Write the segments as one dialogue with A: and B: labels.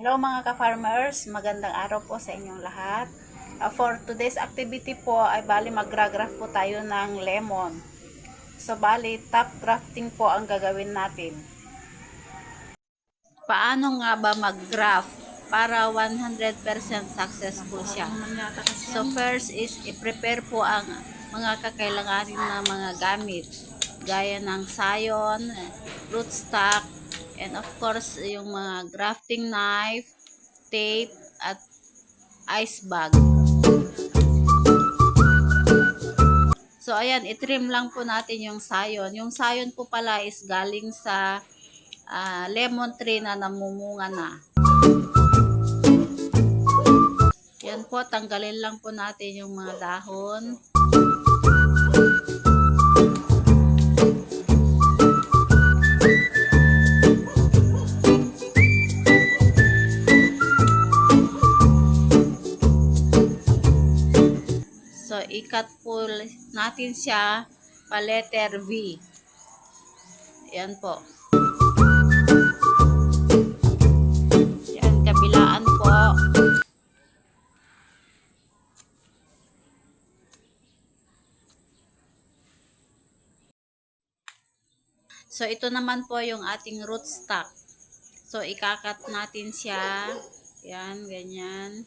A: Hello mga ka-farmers, magandang araw po sa inyong lahat. Uh, for today's activity po ay bali mag-graft po tayo ng lemon. So bali top grafting po ang gagawin natin. Paano nga ba mag-graft para 100% successful siya? So first is i-prepare po ang mga kakailanganin na mga gamit gaya ng sayon, rootstock, and of course yung mga grafting knife, tape, at ice bag. So ayan, itrim lang po natin yung sayon. Yung sayon po pala is galing sa ah, lemon tree na namumunga na. Yan po, tanggalin lang po natin yung mga dahon. Natin siya pa letter V. Yan po. Yan, kabilaan po. So, ito naman po yung ating rootstock. So, ikakat natin siya. Yan, ganyan.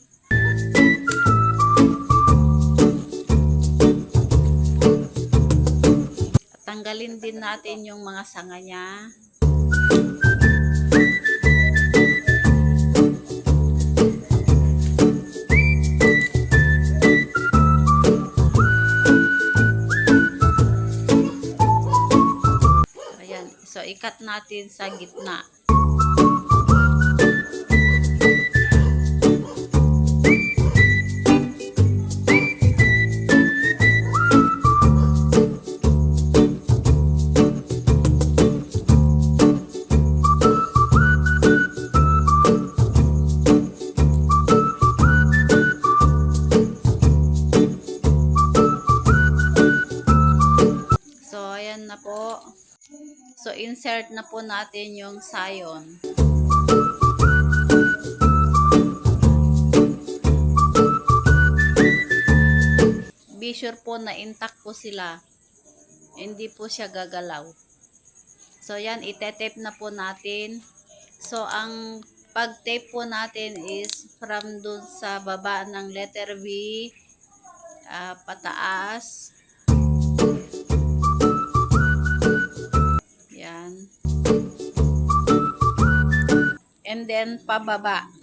A: Tanggalin din natin yung mga sanga niya. Ayan. So, ikat natin sa gitna. Na po. So, insert na po natin yung sayon. Be sure po na intact po sila. Hindi po siya gagalaw. So, yan, ite-tape na po natin. So, ang pag-tape po natin is from dun sa baba ng letter V, ah, pataas, And then, pababa.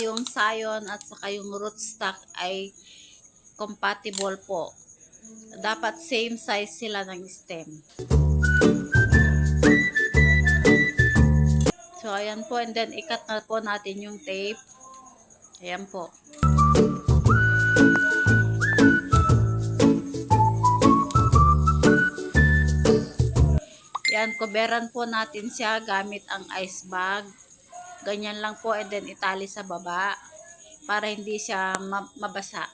A: Yung sayon at saka yung rootstock ay compatible po. Dapat same size sila ng stem. So, ayan po. And then, ikat na po natin yung tape. Ayan po. Yan, kuberan po natin siya gamit ang ice bag. Ganyan lang po and then itali sa baba para hindi siya ma- mabasa.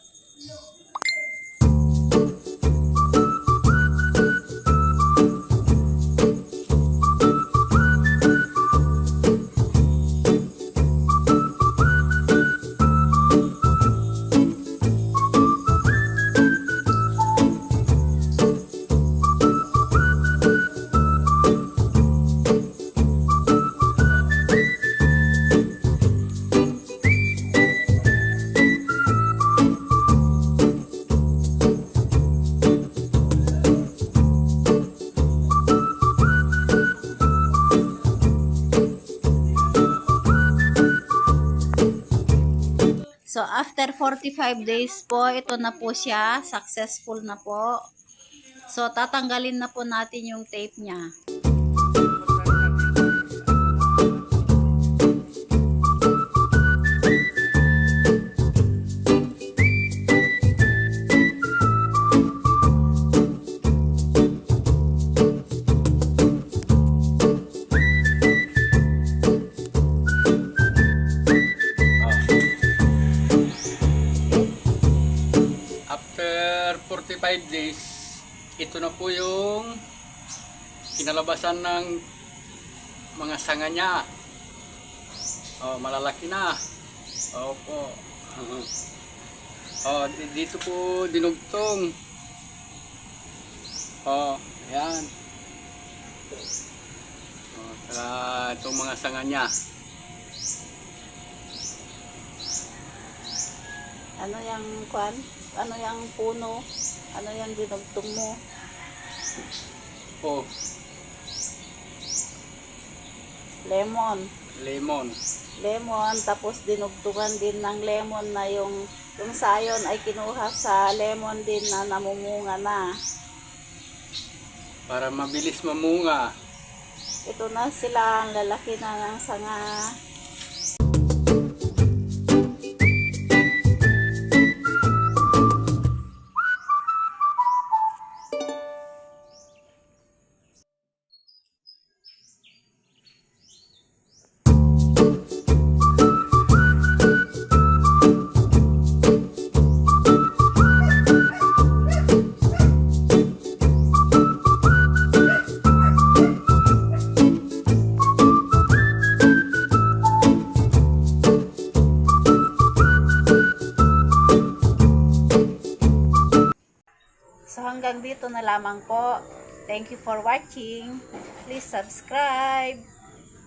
A: So, after 45 days po, ito na po siya. Successful na po. So, tatanggalin na po natin yung tape niya.
B: After 45 days, ito na po yung kinalabasan ng mga sanga niya. Oh, malalaki na. Opo. Mhm. Oh, di- dito po dinugtong. Oh, yan. Oh, saka itong mga sanga niya.
A: Ano yung kwan? Ano yung puno? Ano yung dinugtong mo?
B: Oh,
A: Lemon.
B: lemon.
A: Lemon, tapos dinugtungan din ng lemon na yung yung sayon ay kinuha sa lemon din na namumunga na.
B: Para mabilis mamunga.
A: Ito na sila, ang lalaki na ng sanga. Hanggang dito na lamang po. Thank you for watching. Please subscribe.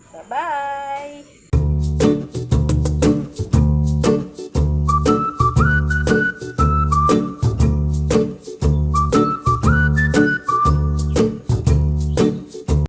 A: Bye-bye.